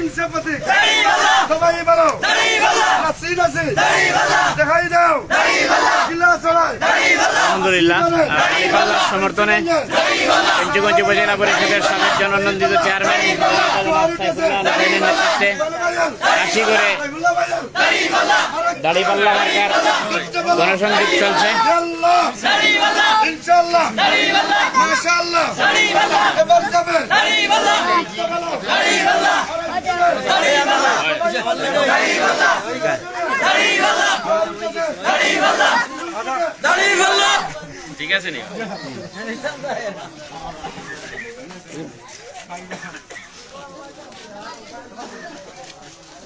কোন সেপতি সবাই বলো নাসি নাসি দেখাই দাও। আলহামদুলিল্লাহ। সমর্থনে পঞ্চগঞ্জ উপজেলা পরিষদের সাবেক জননন্দিত চেয়ারম্যান নেতৃত্বে করে দাড়িপাল্লা গণসংগীত চলছে। ইনশাল্লাহ এবার ঠিক আছে নি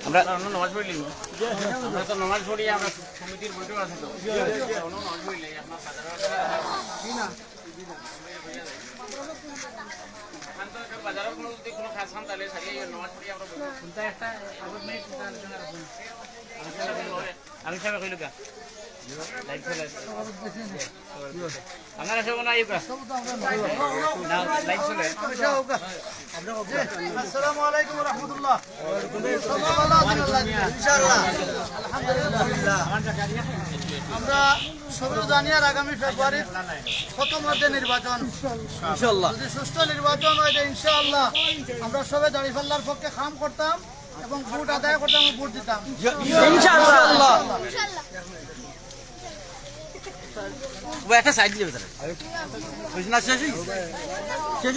আমরা নমাজ পড়লি আমরা তো নমাজ পড়ি আমরা সমিতির বৈঠক আছে তো। নমাজ পড়লি আপনার বাজারের কোনো যদি কোনো খাস খান তাহলে সারিয়ে নমাজ পড়ি আমরা শুনতে একটা আমি সাহেব কইল কা লাইট চলে সব আমরা সবাই জানি আর আগামী ফেব্রুয়ারি প্রথম মধ্যে নির্বাচন যদি সুষ্ঠু নির্বাচন হয় যে ইনশাআল্লাহ। আমরা সবাই দাঁড়িপাল্লার পক্ষে খাম করতাম এবং ভোট আদায় করতাম ভোট দিতাম একটা সাইড দিবে স্যার বুঝনা শেষ শেষ